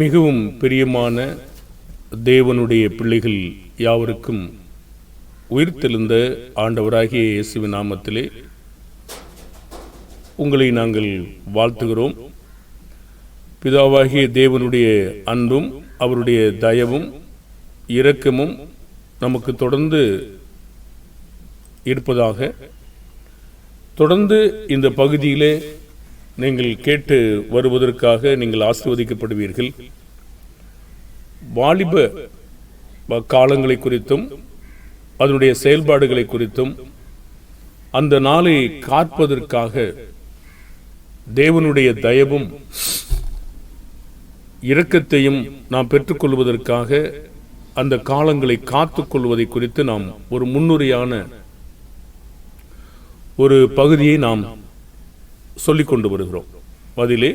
மிகவும் பிரியமான தேவனுடைய பிள்ளைகள் யாவருக்கும் உயிர்த்தெழுந்த ஆண்டவராகிய இயேசுவின் நாமத்திலே உங்களை நாங்கள் வாழ்த்துகிறோம். பிதாவாகிய தேவனுடைய அன்பும் அவருடைய தயவும் இரக்கமும் நமக்கு தொடர்ந்து இருப்பதாக. தொடர்ந்து இந்த பகுதியிலே நீங்கள் கேட்டு வருவதற்காக நீங்கள் ஆசிர்வதிக்கப்படுவீர்கள். வாலிப காலங்களை குறித்தும் அதனுடைய செயல்பாடுகளை குறித்தும் அந்த நாளை காப்பதற்காக தேவனுடைய தயவும் இரக்கத்தையும் நாம் பெற்றுக்கொள்வதற்காக அந்த காலங்களை காத்துக்கொள்வதை குறித்து நாம் ஒரு முன்னுரையான ஒரு பகுதியை நாம் சொல்லிக் கொண்டு வருகிறோம். அதிலே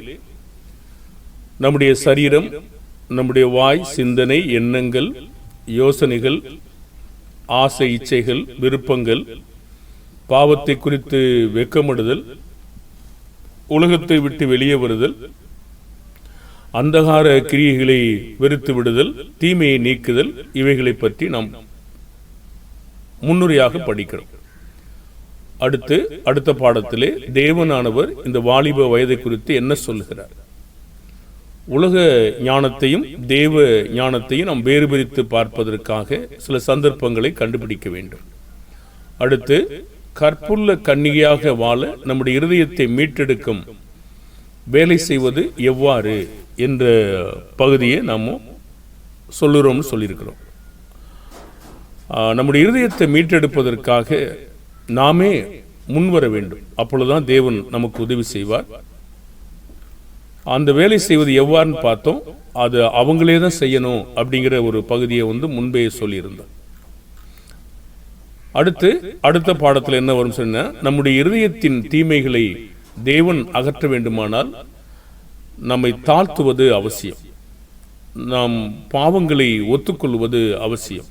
நம்முடைய சரீரம் நம்முடைய வாய் சிந்தனை எண்ணங்கள் யோசனைகள் ஆசை இச்சைகள் விருப்பங்கள் பாவத்தை குறித்து வெக்கமிடுதல் உலகத்தை விட்டு வெளியே வருதல் அந்தகார கிரியைகளை வெறுத்து விடுதல் தீமையை நீக்குதல் இவைகளை பற்றி நாம் முன்னுரையாக படிக்கிறோம். அடுத்து அடுத்த பாடத்திலே தேவனானவர் இந்த வாலிப வயதை குறித்து என்ன சொல்லுகிறார்? உலக ஞானத்தையும் தேவ ஞானத்தையும் நாம் வேறுபிரித்து பார்ப்பதற்காக சில சந்தர்ப்பங்களை கண்டுபிடிக்க வேண்டும். அடுத்து கற்புள்ள கன்னிகையாக வாழ நம்முடைய இருதயத்தை மீட்டெடுக்கும் வேலை செய்வது எவ்வாறு என்ற பகுதியை நாம் சொல்லுறோம்னு சொல்லியிருக்கிறோம். நம்முடைய இருதயத்தை மீட்டெடுப்பதற்காக நாமே முன்வர வேண்டும். அப்பொழுதுதான் தேவன் நமக்கு உதவி செய்வார். அந்த வேலை செய்வது எவ்வாறுன்னு பார்த்தோம். அது அவங்களே தான் செய்யணும் அப்படிங்கிற ஒரு பகுதியை வந்து முன்பே சொல்லியிருந்தோம். அடுத்து அடுத்த பாடத்தில் என்ன வரும் சொன்னா நம்முடைய இருதயத்தின் தீமைகளை தேவன் அகற்ற வேண்டுமானால் நம்மை தாழ்த்துவது அவசியம். நாம் பாவங்களை ஒத்துக்கொள்வது அவசியம்.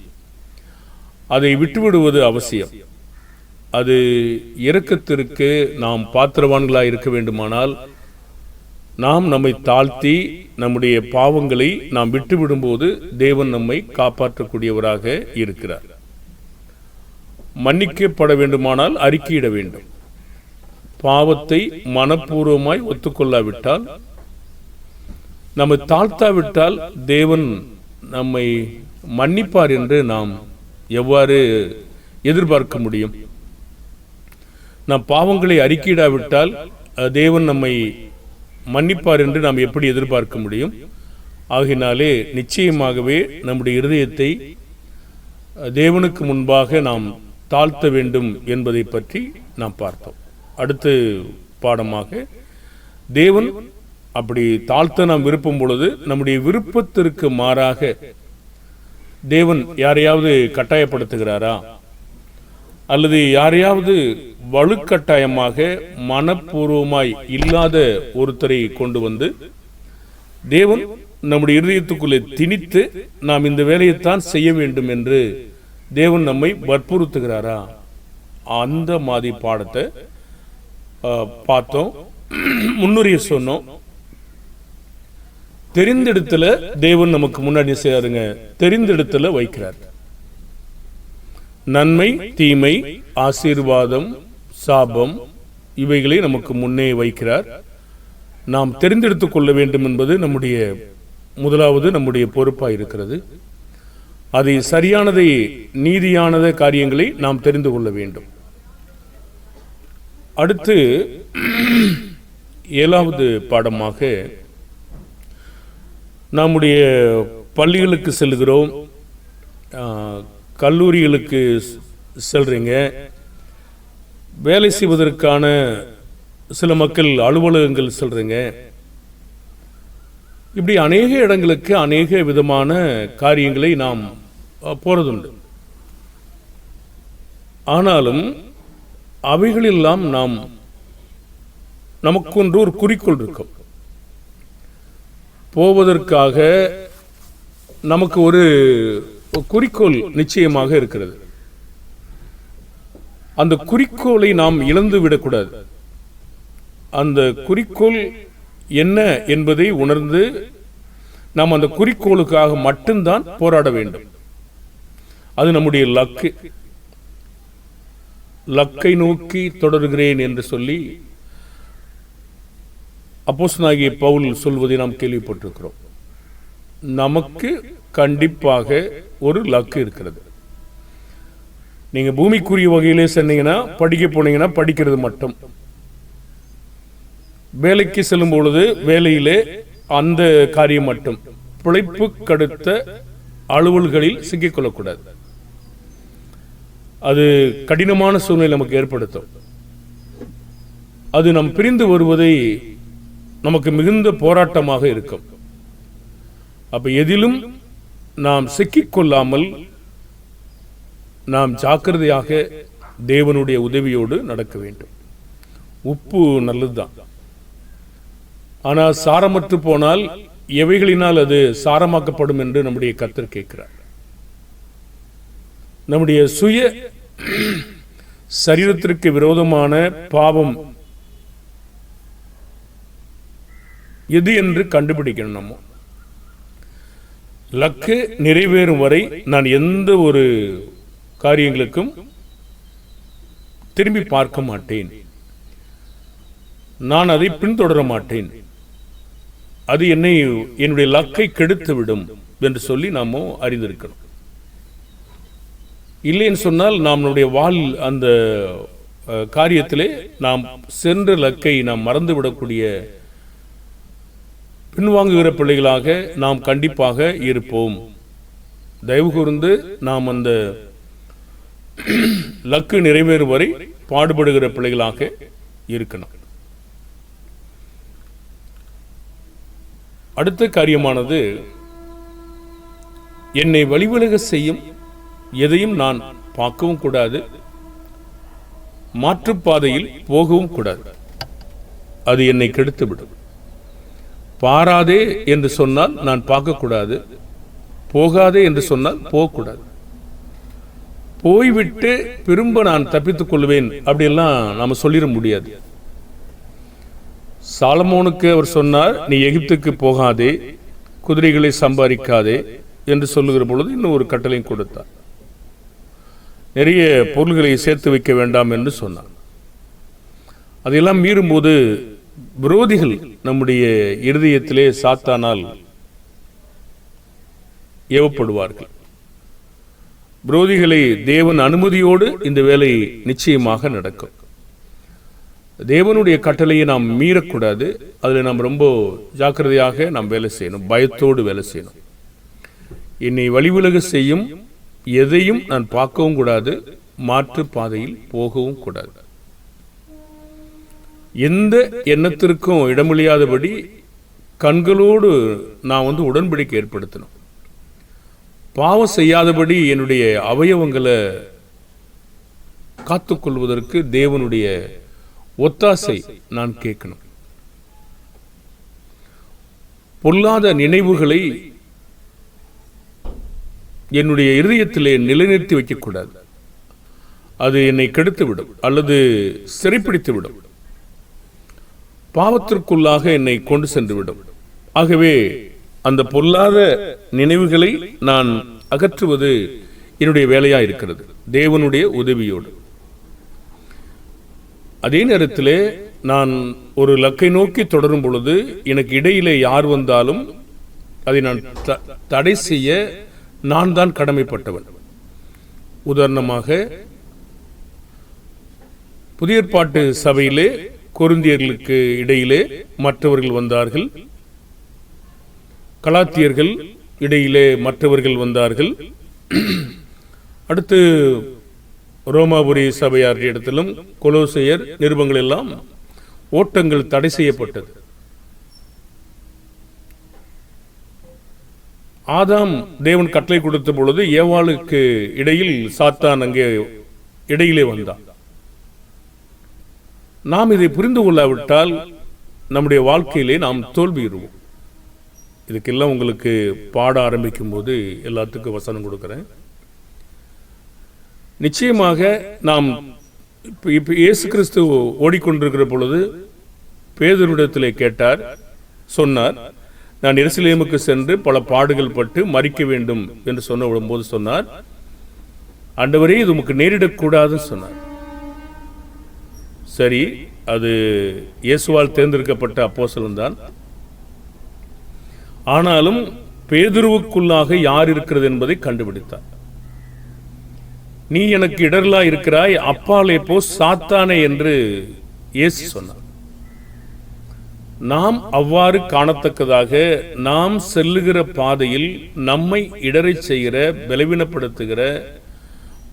அதை விட்டுவிடுவது அவசியம். அது இரக்கத்திற்கு நாம் பாத்திரவான்களாக இருக்க வேண்டுமானால் நாம் நம்மை தாழ்த்தி நம்முடைய பாவங்களை நாம் விட்டுவிடும்போது தேவன் நம்மை காப்பாற்றக்கூடியவராக இருக்கிறார். மன்னிக்கப்பட வேண்டுமானால் அறிக்கையிட வேண்டும். பாவத்தை மனப்பூர்வமாய் ஒத்துக்கொள்ளாவிட்டால் நம்மை தாழ்த்தாவிட்டால் தேவன் நம்மை மன்னிப்பார் என்று நாம் எவ்வாறு எதிர்பார்க்க முடியும்? நாம் பாவங்களை அறிக்கையிடாவிட்டால் தேவன் நம்மை மன்னிப்பார் என்று நாம் எப்படி எதிர்பார்க்க முடியும்? ஆகினாலே நிச்சயமாகவே நம்முடைய இருதயத்தை தேவனுக்கு முன்பாக நாம் தாழ்த்த வேண்டும் என்பதை பற்றி நாம் பார்த்தோம். அடுத்து பாடமாக தேவன் அப்படி தாழ்த்த நாம் விருப்பம் பொழுது நம்முடைய விருப்பத்திற்கு மாறாக தேவன் யாரையாவது கட்டாயப்படுத்துகிறாரா? அல்லது யாரையாவது வலுக்கட்டாயமாக மனப்பூர்வமாய் இல்லாத ஒருத்தரை கொண்டு வந்து தேவன் நம்முடைய இருதயத்துக்குள்ளே திணித்து நாம் இந்த வேலையைத்தான் செய்ய வேண்டும் என்று தேவன் நம்மை வற்புறுத்துகிறாரா? அந்த மாதிரி பாடத்தை பார்த்தோம். முன்னுரையை சொன்னோம். தெரிந்தெடுத்துல தேவன் நமக்கு முன்னாடி செய்யாருங்க தெரிந்தெடுத்துல வைக்கிறார். நன்மை தீமை ஆசீர்வாதம் சாபம் இவைகளை நமக்கு முன்னே வைக்கிறார். நாம் தெரிந்தெடுத்துக் கொள்ள வேண்டும் என்பது நம்முடைய முதலாவது நம்முடைய பொறுப்பாக இருக்கிறது. அதை சரியானதை நீதியானத காரியங்களை நாம் தெரிந்து கொள்ள வேண்டும். அடுத்து ஏழாவது பாடமாக நம்முடைய பள்ளிகளுக்கு செல்கிறோம். கல்லூரிகளுக்கு செல்கிறீங்க வேலை செய்வதற்கான சில மக்கள் அலுவலகங்கள் செல்கிறீங்க இப்படி அநேக இடங்களுக்கு அநேக விதமான காரியங்களை நாம் போகிறதுண்டு ஆனாலும் அவைகளெல்லாம் நாம் நமக்கொன்று ஒரு குறிக்கோள் இருக்கும். போவதற்காக நமக்கு ஒரு குறிக்கோள் நிச்சயமாக இருக்கிறது. அந்த குறிக்கோளை நாம் இழந்து விடக்கூடாது. அந்த குறிக்கோள் என்ன என்பதை உணர்ந்து நாம் அந்த குறிக்கோளுக்காக மட்டும்தான் போராட வேண்டும். அது நம்முடைய லக்கு. லக்கை நோக்கி தொடர்கிறேன் என்று சொல்லி அப்போசனாகிய பவுல் சொல்வதை நாம் கேள்விப்பட்டிருக்கிறோம். நமக்கு கண்டிப்பாக ஒரு லக்கு இருக்கிறது. நீங்க பூமிக்குரிய வகையிலே சென்னீங்கன்னா படிக்க போனீங்கன்னா படிக்கிறது மட்டும். வேலைக்கு செல்லும் பொழுது வேலையிலே அந்த காரியம் மட்டும். பிழைப்பு கடுத்த அலுவல்களில் சிக்கிக்கொள்ளக்கூடாது அது கடினமான சூழ்நிலை நமக்கு ஏற்படுத்தும். அது நம் பிரிந்து வருவதை நமக்கு மிகுந்த போராட்டமாக இருக்கும். அப்ப எதிலும் நாம் சிக்கிக்கொள்ளாமல் நாம் ஜாக்கிரதையாக தேவனுடைய உதவியோடு நடக்க வேண்டும். உப்பு நல்லதுதான். ஆனால் சாரமற்று போனால் எவைகளினால் அது சாரமாக்கப்படும் என்று நம்முடைய கத்தர் கேட்கிறார். நம்முடைய சுய சரீரத்திற்கு விரோதமான பாவம் எது என்று கண்டுபிடிக்கணும் நம்ம. லக்கு நிறைவேறும் வரை நான் எந்த ஒரு காரியங்களுக்கும் திரும்பி பார்க்க மாட்டேன். நான் அதை பின்தொடர மாட்டேன். அது என்னை என்னுடைய லக்கை கெடுத்து விடும் என்று சொல்லி நாம அறிந்திருக்கணும் இல்லைன்னு சொன்னால் நம்மளுடைய வால் அந்த காரியத்திலே நாம் சென்ற லக்கை நாம் மறந்துவிடக்கூடிய பின்வாங்குகிற பிள்ளைகளாக நாம் கண்டிப்பாக இருப்போம். தயவு கூர்ந்து நாம் அந்த லக்கு நிறைவேறும் வரை பாடுபடுகிற பிள்ளைகளாக இருக்கணும். அடுத்த காரியமானது என்னை வழிவிலக செய்யும் எதையும் நான் பார்க்கவும் கூடாது மாற்றுப்பாதையில் போகவும் கூடாது. அது என்னை கெடுத்துவிடும். பாராதே என்று சொன்னால் நான் பார்க்கக்கூடாது. போகாதே என்று சொன்னால் போகக்கூடாது. போய்விட்டு திரும்ப நான் தப்பித்துக் கொள்வேன் அப்படியெல்லாம் நாம சொல்லிட முடியாது. சாலமோனுக்கு அவர் சொன்னார் நீ எகிப்துக்கு போகாதே குதிரைகளை சம்பாதிக்காதே என்று சொல்லுகிற பொழுது இன்னும் ஒரு கட்டளையும் கொடுத்தார். நிறைய பொருள்களை சேர்த்து வைக்க வேண்டாம் என்று சொன்னார். அதையெல்லாம் மீறும்போது விரோதிகள் நம்முடைய இருதயத்திலே சாத்தானால் ஏவப்படுவார்கள். விரோதிகளை தேவன் அனுமதியோடு இந்த வேலை நிச்சயமாக நடக்கும். தேவனுடைய கட்டளையை நாம் மீறக்கூடாது. அதில் நாம் ரொம்ப ஜாக்கிரதையாக நாம் வேலை செய்யணும். பயத்தோடு வேலை செய்யணும். என்னை வழிவிலக செய்யும் எதையும் நான் பார்க்கவும் கூடாது. மாற்று பாதையில் போகவும் கூடாது. எந்த எண்ணத்திற்கும் இடமொழியாதபடி கண்களோடு நான் வந்து உடன்படிக்கை ஏற்படுத்தணும். பாவம் செய்யாதபடி என்னுடைய அவயவங்களை காத்துக்கொள்வதற்கு தேவனுடைய ஒத்தாசை நான் கேட்கணும். பொல்லாத நினைவுகளை என்னுடைய இருதயத்திலே நிலைநிறுத்தி வைக்கக்கூடாது. அது என்னை கெடுத்துவிடும் அல்லது சிறைப்பிடித்து விடும் பாவத்திற்குள்ளாக என்னை கொண்டு சென்றுவிடும். ஆகவே அந்த பொல்லாத நினைவுகளை நான் அகற்றுவது என்னுடைய வேலையா இருக்கிறது தேவனுடைய உதவியோடு. அதே நேரத்தில் நான் ஒரு லக்கை நோக்கி தொடரும் பொழுது எனக்கு இடையிலே யார் வந்தாலும் அதை நான் த- தடை செய்ய நான் தான் கடமைப்பட்டவன். உதாரணமாக புதிய ஏற்பாட்டு சபையிலே கொருந்தியர்களுக்கு இடையிலே மற்றவர்கள் வந்தார்கள். கலாத்தியர்கள் இடையிலே மற்றவர்கள் வந்தார்கள். அடுத்து ரோமாபுரி சபையார் இடத்திலும் கொலோசையர் நிருபங்கள் எல்லாம் ஓட்டங்கள் தடை செய்யப்பட்டது. ஆதாம் தேவன் கட்டளை கொடுத்த பொழுது ஏவாளுக்கு இடையில் சாத்தான் அங்கே இடையிலே வந்தான். நாம் இதை புரிந்து கொள்ளாவிட்டால் நம்முடைய வாழ்க்கையிலே நாம் தோல்வியிடுவோம் இதுக்கெல்லாம் உங்களுக்கு பாட ஆரம்பிக்கும் போது எல்லாத்துக்கும் வசனம் கொடுக்குறேன். நிச்சயமாக நாம் இப்போ இப்போ இயேசு கிறிஸ்து ஓடிக்கொண்டிருக்கிற பொழுது பேதரிடத்திலே கேட்டார் சொன்னார் நான் எருசலேமுக்கு சென்று பல பாடுகள் பட்டு மறிக்க வேண்டும் என்று சொன்ன விடும்போது சொன்னார் ஆண்டவரே இது உமக்கு நேரிடக்கூடாதுன்னு சொன்னார். சரி அது இயேசுவால் தேர்ந்தெடுக்கப்பட்ட அப்போஸ்தலன் தான். ஆனாலும் பேதுருவுக்குள்ளாக யார் இருக்கிறது என்பதை கண்டுபிடித்தார் நீ எனக்கு இடர்லா இருக்கிறாய் அப்பாலே போ சாத்தானே என்று இயேசு சொன்னார். நாம் அவ்வாறு காணத்தக்கதாக நாம் செல்லுகிற பாதையில் நம்மை இடரை செய்கிற பலவீனப்படுத்துகிற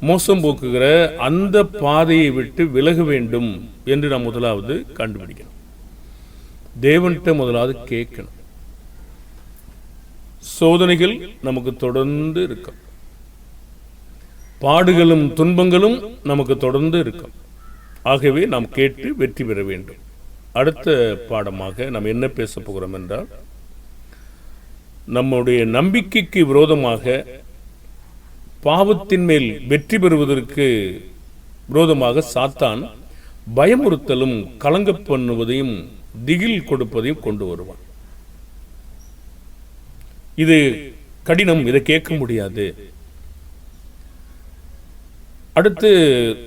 மோசம் போக்குகிற அந்த பாதையை விட்டு விலக வேண்டும் என்று நாம் முதலாவது கண்டுபிடிக்கணும். தேவன்கிட்ட முதலாவது கேட்கணும். சோதனைகள் நமக்கு தொடர்ந்து இருக்கும். பாடுகளும் துன்பங்களும் நமக்கு தொடர்ந்து இருக்கும். ஆகவே நாம் கேட்டு வெற்றி பெற வேண்டும். அடுத்த பாடமாக நாம் என்ன பேச போகிறோம் என்றால் நம்முடைய நம்பிக்கைக்கு விரோதமாக பாவத்தின் மேல் வெற்றி பெறுவதற்கு விரோதமாக சாத்தான் பயமுறுத்தலும் கலங்க பண்ணுவதையும் திகில் கொடுப்பதையும் கொண்டு வருவான். இது கடினம் இதை கேட்க முடியாது. அடுத்து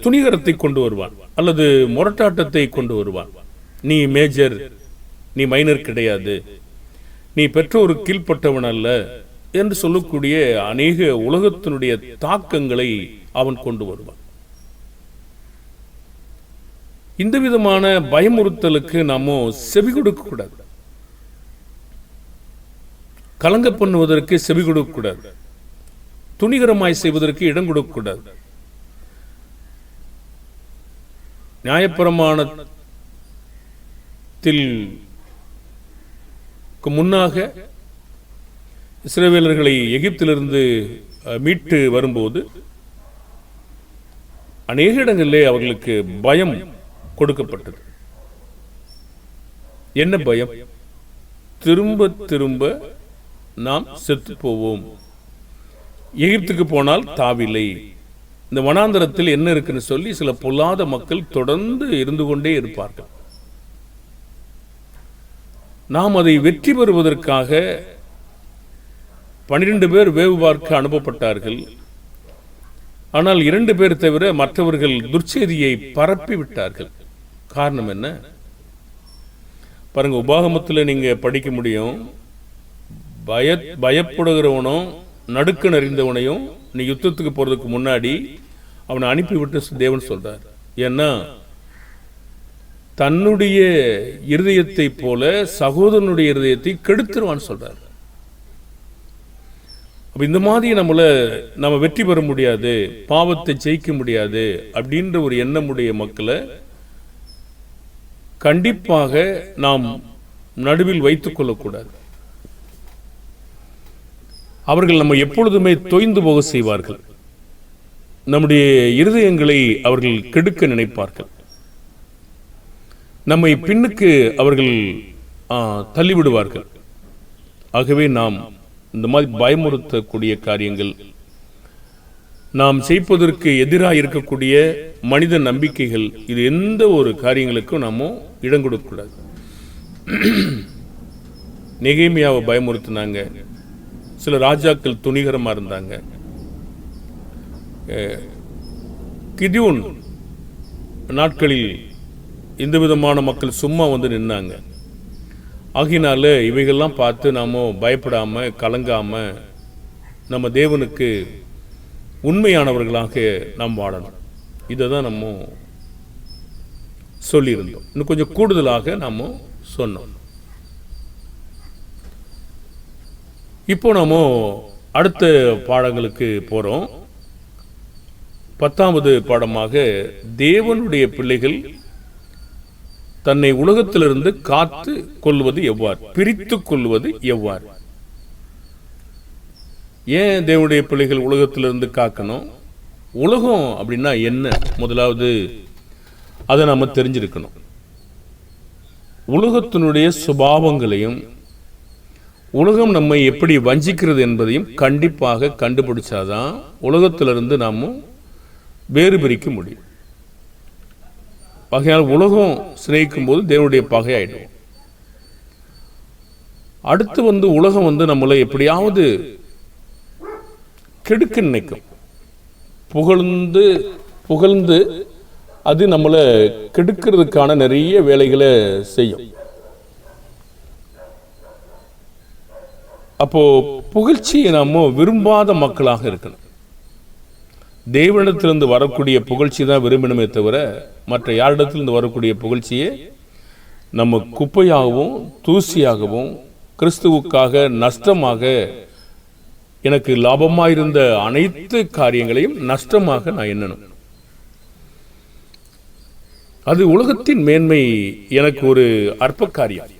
துணிகரத்தை கொண்டு வருவான் அல்லது முரட்டாட்டத்தை கொண்டு வருவான். நீ மேஜர் நீ மைனர் கிடையாது. நீ பெற்றோரு கீழ்ப்பட்டவன் அல்ல. என்று சொல்லக்கூடிய அநேக உலகத்தினுடைய தாக்கங்களை அவன் கொண்டு வருவான். இந்த விதமான பயமுறுத்தலுக்கு நாம செவி கொடுக்க கூடாது. கலங்க பண்ணுவதற்கு செவி கொடுக்க கூடாது. துணிகரமாய் செய்வதற்கு இடம் கொடுக்க கூடாது. நியாயப்பிரமாணத்தில் முன்னாக இஸ்ரேவேலர்களை எகிப்திலிருந்து மீட்டு வரும்போது அநேக இடங்களிலே அவர்களுக்கு பயம் கொடுக்கப்பட்டது. என்ன பயம்? திரும்ப திரும்ப நாம் செத்து போவோம் எகிப்துக்கு போனால் தாவில்லை. இந்த வனாந்தரத்தில் என்ன இருக்குன்னு சொல்லி சில பொல்லாத மக்கள் தொடர்ந்து இருந்து கொண்டே இருப்பார்கள். நாம் அதை வெற்றி பெறுவதற்காக பன்னிரெண்டு பேர் வேவு பார்க்க அனுப்பப்பட்டார்கள். ஆனால் இரண்டு பேர் தவிர மற்றவர்கள் துர்ச்செய்தியை பரப்பி விட்டார்கள். காரணம் என்ன? பாருங்க உபாகமத்தில் நீங்க படிக்க முடியும். பய பயப்படுகிறவனும் நடுக்க நறிந்தவனையும் நீ யுத்தத்துக்கு போறதுக்கு முன்னாடி அவனை அனுப்பிவிட்டு தேவன் சொல்றார். ஏன்னா தன்னுடைய இருதயத்தை போல சகோதரனுடைய இருதயத்தை கெடுத்துருவான்னு சொல்றார். அப்ப இந்த மாதிரி நம்மளை நம்ம வெற்றி பெற முடியாது பாவத்தை ஜெயிக்க முடியாது அப்படின்ற ஒரு எண்ணமுடைய மக்களை கண்டிப்பாக நாம் நடுவில் வைத்துக் கொள்ளக்கூடாது. அவர்கள் நம்ம எப்பொழுதுமே தொய்ந்து போக செய்வார்கள். நம்முடைய இருதயங்களை அவர்கள் கெடுக்க நினைப்பார்கள். நம்மை பின்னுக்கு அவர்கள் தள்ளிவிடுவார்கள். ஆகவே நாம் இந்த மாதிரி பயமுறுத்தக்கூடிய காரியங்கள். நாம் செய்ப்பதற்கு எதிராக இருக்கக்கூடிய மனித நம்பிக்கைகள் இது எந்த ஒரு காரியங்களுக்கும் நாம் இடம் கொடுக்கக்கூடாது. நெகைமையாவை பயமுறுத்தினாங்க. சில ராஜாக்கள் துணிகரமாக இருந்தாங்க. கிதியூன் நாட்களில் இந்த விதமான மக்கள் சும்மா வந்து நின்னாங்க. ஆகினால இவைகள்லாம் பார்த்து நாம பயப்படாமல் கலங்காமல் நம்ம தேவனுக்கு உண்மையானவர்களாக நாம் வாழணும். இதை தான் நம்ம சொல்லியிருந்தோம். இன்னும் கொஞ்சம் கூடுதலாக நாம் சொன்னோம். இப்போ நாம் அடுத்த பாடங்களுக்கு போகிறோம் பத்தாவது பாடமாக தேவனுடைய பிள்ளைகள் தன்னை உலகத்திலிருந்து காத்து கொள்வது எவ்வாறு? பிரித்து கொள்வது எவ்வாறு? ஏன் தேவனுடைய பிள்ளைகள் உலகத்திலிருந்து காக்கணும்? உலகம் அப்படின்னா என்ன? முதலாவது அதை நாம் தெரிஞ்சிருக்கணும். உலகத்தினுடைய சுபாவங்களையும் உலகம் நம்மை எப்படி வஞ்சிக்கிறது என்பதையும் கண்டிப்பாக கண்டுபிடிச்சாதான் உலகத்திலிருந்து நாம் வேறு பிரிக்க முடியும். பகையால் உலகம் சிநேகிக்கும் போது தேவனுடைய பகையாயிடும். அடுத்து வந்து உலகம் வந்து நம்மளை எப்படியாவது கெடுக்க நினைக்கும். புகழ்ந்து புகழ்ந்து அது நம்மளை கெடுக்கிறதுக்கான நிறைய வேலைகளை செய்யும். அப்போ புகழ்ச்சியை நாம விரும்பாத மக்களாக இருக்கணும். தேவனிடத்திலிருந்து வரக்கூடிய புகழ்ச்சி தான் விரும்பணுமே தவிர மற்ற யாரிடத்திலிருந்து வரக்கூடிய புகழ்ச்சியே நம்ம குப்பையாகவும் தூசியாகவும் கிறிஸ்துவுக்காக நஷ்டமாக எனக்கு லாபமாக இருந்த அனைத்து காரியங்களையும் நஷ்டமாக நான் எண்ணணும். அது உலகத்தின் மேன்மை எனக்கு ஒரு அற்ப காரியம்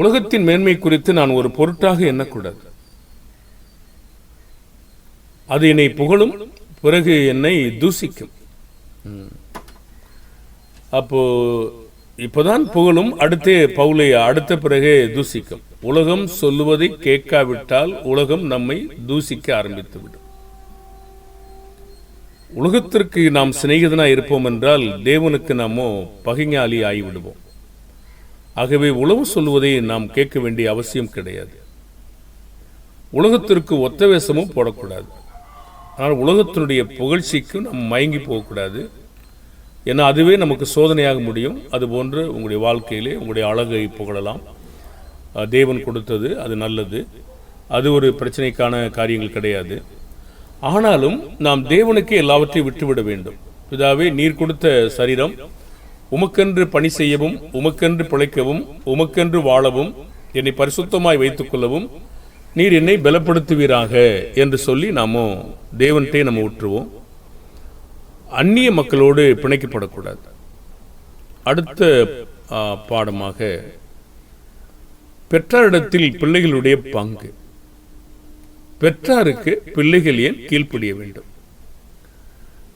உலகத்தின் மேன்மை குறித்து நான் ஒரு பொருட்டாக எண்ணக்கூடாது. அது என்னை புகழும் பிறகு என்னை தூசிக்கும். அப்போ இப்போதான் புகழும் அடுத்தே பவுலை அடுத்த பிறகே தூசிக்கும். உலகம் சொல்லுவதை கேட்காவிட்டால் உலகம் நம்மை தூசிக்க ஆரம்பித்து விடும் உலகத்திற்கு நாம் சிநேகிதனா இருப்போம் என்றால் தேவனுக்கு நாமோ பகைஞாலி ஆகிவிடுவோம். ஆகவே உளவு சொல்லுவதை நாம் கேட்க வேண்டிய அவசியம் கிடையாது. உலகத்திற்கு ஒத்த வேஷமும் போடக்கூடாது. ஆனால் உலகத்தினுடைய புகழ்ச்சிக்கு நம் மயங்கி போகக்கூடாது. ஏன்னா அதுவே நமக்கு சோதனையாக முடியும். அதுபோன்று உங்களுடைய வாழ்க்கையிலே உங்களுடைய அழகை புகழலாம். தேவன் கொடுத்தது அது நல்லது. அது ஒரு பிரச்சனைக்கான காரியங்கள் கிடையாது. ஆனாலும் நாம் தேவனுக்கு எல்லாவற்றையும் விட்டுவிட வேண்டும். பிதாவே நீர் கொடுத்த சரீரம் உமக்கென்று பணி செய்யவும் உமக்கென்று பிழைக்கவும் உமக்கென்று வாழவும் என்னை பரிசுத்தமாய் வைத்துக்கொள்ளவும் நீர் என்னை பலப்படுத்துவீராக என்று சொல்லி நாம தேவன்கிட்டே நம்ம விட்டுருவோம் அந்நிய மக்களோடு பிணைக்கப்படக்கூடாது. அடுத்த பாடமாக பெற்றாரிடத்தில் பிள்ளைகளுடைய பங்கு. பெற்றாருக்கு பிள்ளைகள் ஏன் கீழ்ப்படிய வேண்டும்?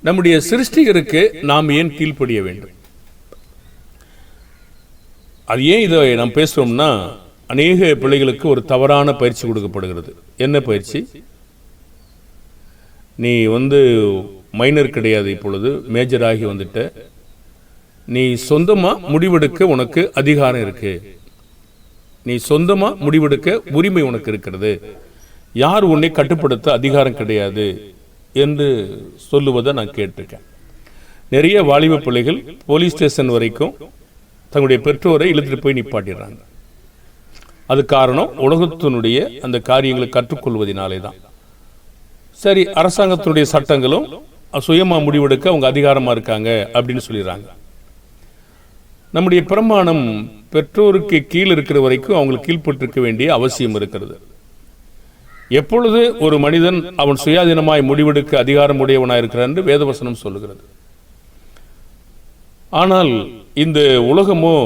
நம்முடைய சிருஷ்டிகருக்கு நாம் ஏன் கீழ்ப்படிய வேண்டும்? அது ஏன் இதை நாம் பேசுறோம்னா அநேக பிள்ளைகளுக்கு ஒரு தவறான பயிற்சி கொடுக்கப்படுகிறது. என்ன பயிற்சி? நீ வந்து மைனர் கிடையாது இப்பொழுது மேஜர் ஆகி வந்துட்ட. நீ சொந்தமாக முடிவெடுக்க உனக்கு அதிகாரம் இருக்கு. நீ சொந்தமாக முடிவெடுக்க உரிமை உனக்கு இருக்கிறது. யார் உன்னை கட்டுப்படுத்த அதிகாரம் கிடையாது என்று சொல்லுவதை நான் கேட்டிருக்கேன். நிறைய வாலிப பிள்ளைகள் போலீஸ் ஸ்டேஷன் வரைக்கும் தங்களுடைய பெற்றோரை இழுத்துட்டு போய் நிப்பாட்டிடுறாங்க. அது காரணம் உலகத்தினுடைய அந்த காரியங்களை கற்றுக்கொள்வதனாலே தான். சரி அரசாங்கத்தினுடைய சட்டங்களும் சுயமா முடிவெடுக்க அவங்க அதிகாரமா இருக்காங்க அப்படின்னு சொல்லிடுறாங்க. நம்முடைய பிரமாணம் பெற்றோருக்கு கீழ் இருக்கிற வரைக்கும் அவங்களுக்கு கீழ்ப்பட்டிருக்க வேண்டிய அவசியம் இருக்கிறது. எப்பொழுது ஒரு மனிதன் அவன் சுயாதீனமாய் முடிவெடுக்க அதிகாரம் உடையவனாக இருக்கிறான் என்று வேதவசனம் சொல்லுகிறது. ஆனால் இந்த உலகமோ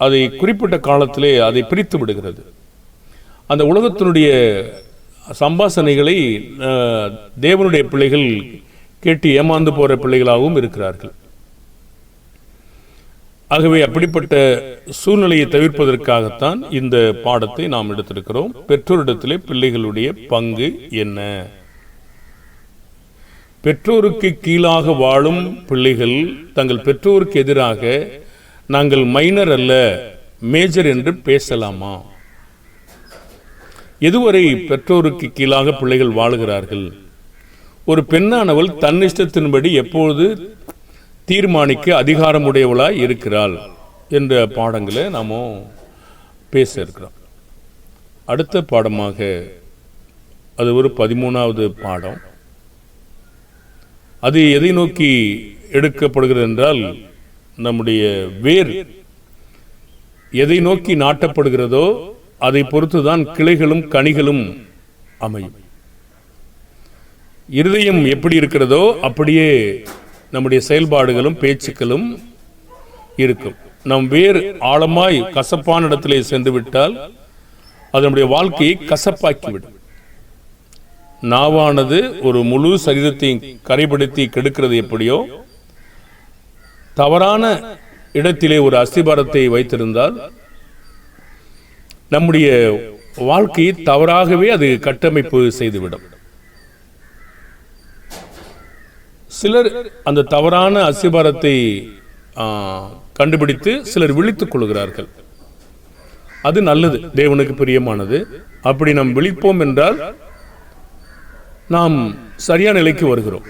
அதை குறிப்பிட்ட காலத்திலே அதை பிரித்து விடுகிறது. அந்த உலகத்தினுடைய சம்பாசனைகளை அஹ், தேவனுடைய பிள்ளைகள் கேட்டு ஏமாந்து போகிற பிள்ளைகளாகவும் இருக்கிறார்கள். ஆகவே அப்படிப்பட்ட சூழ்நிலையை தவிர்ப்பதற்காகத்தான் இந்த பாடத்தை நாம் எடுத்திருக்கிறோம். பெற்றோரிடத்திலே பிள்ளைகளுடைய பங்கு என்ன? பெற்றோருக்கு கீழாக வாழும் பிள்ளைகள் தங்கள் பெற்றோருக்கு எதிராக நாங்கள் மைனர் அல்ல மேஜர் என்று பேசலாமா? எதுவரை பெற்றோருக்கு கீழாக பிள்ளைகள் வாழுகிறார்கள்? ஒரு பெண்ணானவள் தன் இஷ்டத்தின்படி எப்பொழுது தீர்மானிக்க அதிகாரமுடையவளாய் இருக்கிறாள் என்ற பாடங்களை நாம பேச இருக்கிறோம். அடுத்த பாடமாக அது ஒரு பதிமூணாவது பாடம். அது எதை நோக்கி எடுக்கப்படுகிறது என்றால் நம்முடைய வேர் எதை நோக்கி நாட்டப்படுகிறதோ அதை பொறுத்துதான் கிளைகளும் கனிகளும் அமையும். இருதயம் எப்படி இருக்கிறதோ அப்படியே நம்முடைய செயல்பாடுகளும் பேச்சுக்களும் இருக்கும். நம் வேர் ஆழமாய் கசப்பான இடத்திலே சென்று விட்டால் அது நம்முடைய வாழ்க்கையை கசப்பாக்கிவிடும். நாவானது ஒரு முழு சரீரத்தையும் கரைப்படுத்தி கெடுக்கிறது எப்படியோ தவறான இடத்திலே ஒரு அஸ்திபாரத்தை வைத்திருந்தால் நம்முடைய வாழ்க்கையை தவறாகவே அது கட்டமைப்பு செய்துவிடும். சிலர் அந்த தவறான அஸ்திபாரத்தை கண்டுபிடித்து சிலர் விழித்துக் கொள்கிறார்கள். அது நல்லது தேவனுக்கு பிரியமானது. அப்படி நாம் விழிப்போம் என்றால் நாம் சரியான நிலைக்கு வருகிறோம்.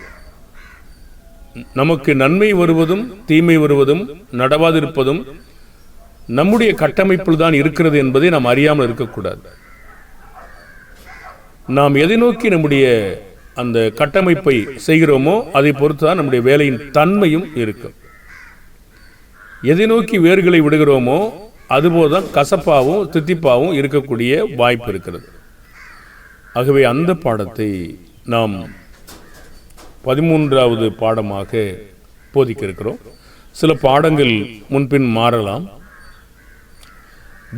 நமக்கு நன்மை வருவதும் தீமை வருவதும் நடவாதிருப்பதும் நம்முடைய கட்டமைப்பில் தான் இருக்கிறது என்பதை நாம் அறியாமல் இருக்கக்கூடாது. நாம் எதை நோக்கி நம்முடைய அந்த கட்டமைப்பை செய்கிறோமோ அதை பொறுத்து தான் நம்முடைய வேலையின் தன்மையும் இருக்கும். எதை நோக்கி வேர்களை விடுகிறோமோ அதுபோல் தான் கசப்பாகவும் தித்திப்பாகவும் இருக்கக்கூடிய வாய்ப்பு இருக்கிறது. ஆகவே அந்த பாடத்தை நாம் பதிமூன்றாவது பாடமாக போதிக்க இருக்கிறோம் சில பாடங்கள் முன்பின் மாறலாம்.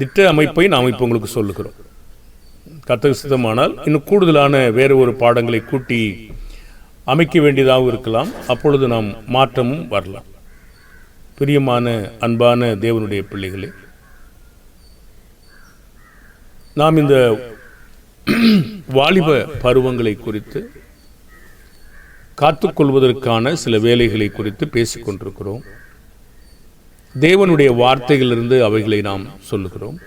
திட்ட அமைப்பை நாம் இப்போ உங்களுக்கு சொல்லுகிறோம். கத்தக சித்தமானால் இன்னும் கூடுதலான வேறு ஒரு பாடங்களை கூட்டி அமைக்க வேண்டியதாகவும் இருக்கலாம். அப்பொழுது நாம் மாற்றமும் வரலாம். பிரியமான அன்பான தேவனுடைய பிள்ளைகளே நாம் இந்த வாலிப பருவங்களை குறித்து காத்துக்கொள்வதற்கான சில வேலைகளை குறித்து பேசிக்கொண்டிருக்கிறோம். தேவனுடைய வார்த்தைகளிலிருந்து அவைகளை நாம் சொல்லுகிறோம்.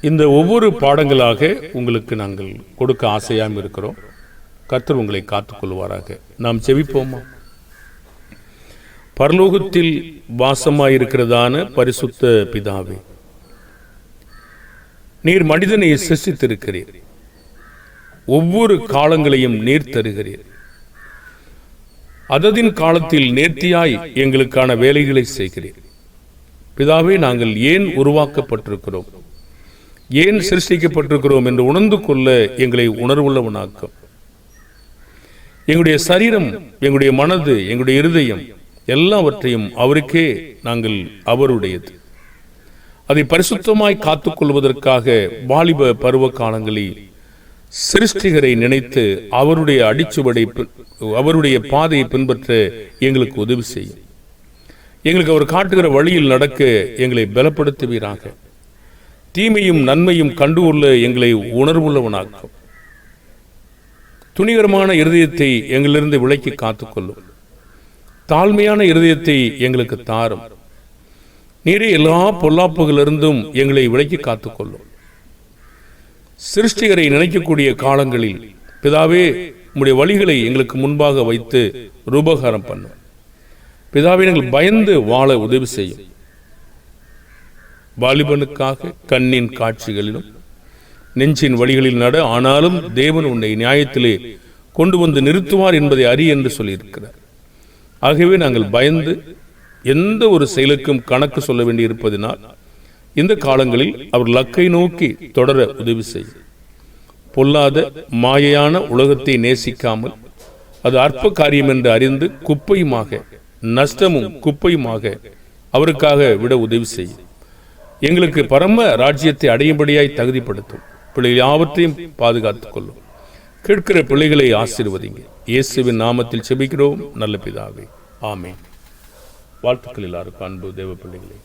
இந்த ஒவ்வொரு பாடங்களாக உங்களுக்கு நாங்கள் கொடுக்க ஆசையாம் இருக்கிறோம். கர்த்தர் உங்களை காத்துக்கொள்வாராக. நாம் செவிப்போமா பரலோகத்தில் வாசமாயிருக்கிறதான பரிசுத்த பிதாவே நீர் மனிதனை சிருஷ்டித்திருக்கிறீர். ஒவ்வொரு காலங்களையும் நீர் தருகிறீர். அததின் காலத்தில் நேர்த்தியாய் எங்களுக்கான வேலைகளை செய்கிறீர் பிதாவே நாங்கள் ஏன் உருவாக்கப்பட்டிருக்கிறோம்? ஏன் சிருஷ்டிக்கப்பட்டிருக்கிறோம் என்று உணர்ந்து கொள்ள எங்களை உணர்வுள்ளவனாக்கும். எங்களுடைய சரீரம் எங்களுடைய மனது எங்களுடைய இருதயம் எல்லாவற்றையும் அவருக்கே நாங்கள் அவருடையது. அதை பரிசுத்தமாய் காத்துக்கொள்வதற்காக வாலிப பருவ காலங்களில் சிருஷ்டிகரை நினைத்து அவருடைய அடிச்சுவடை அவருடைய பாதையை பின்பற்ற எங்களுக்கு உதவி செய்யும். எங்களுக்கு அவர் காட்டுகிற வழியில் நடக்க எங்களை பலப்படுத்துவீராக. தீமையும் நன்மையும் கண்டுகொள்ள எங்களை உணர்வுள்ளவனாக்கும். துணிகரமான இருதயத்தை எங்களிலிருந்து விலக்கி காத்துக்கொள்ளும். தாழ்மையான இருதயத்தை எங்களுக்கு தாரும். நீரே எல்லா பொல்லாப்புகளிலிருந்தும் எங்களை விலக்கி காத்துக்கொள்ளும். சிருஷ்டிகரை நினைக்கக்கூடிய காலங்களில் பிதாவே உம்முடைய வழிகளை எங்களுக்கு முன்பாக வைத்து ரூபகாரம் பண்ணும் பிதாவே எங்கள் பயந்து வாழ உதவி செய்யும். வாலிபனுக்காக கண்ணின் காட்சிகளிலும் நெஞ்சின் வழிகளில் நட ஆனாலும் தேவன் உன்னை நியாயத்திலே கொண்டு வந்து நிறுத்துவார் என்பதை அறி என்று சொல்லியிருக்கிறார். ஆகவே நாங்கள் பயந்து எந்த ஒரு செயலுக்கும் கணக்கு சொல்ல வேண்டியிருப்பதினால் இந்த காலங்களில் அவர் லக்கை நோக்கி தொடர உதவி செய்யும் பொல்லாத மாயையான உலகத்தை நேசிக்காமல் அது அற்ப காரியம் என்று அறிந்து குப்பையுமாக நஷ்டமும் குப்பையுமாக அவருக்காக விட உதவி செய்யும் எங்களுக்கு பரம ராஜ்யத்தை அடையும்படியாய் தகுதிப்படுத்தும். பிள்ளைகள் யாவற்றையும் பாதுகாத்துக் கொள்ளும். கேட்கிற பிள்ளைகளை ஆசீர்வதிங்க. இயேசுவின் நாமத்தில் செபிக்கிறோம். நல்ல பிதாவே. ஆமே வாழ்த்துக்கள் எல்லாருக்கும் அன்பு தேவ பிள்ளைகளே.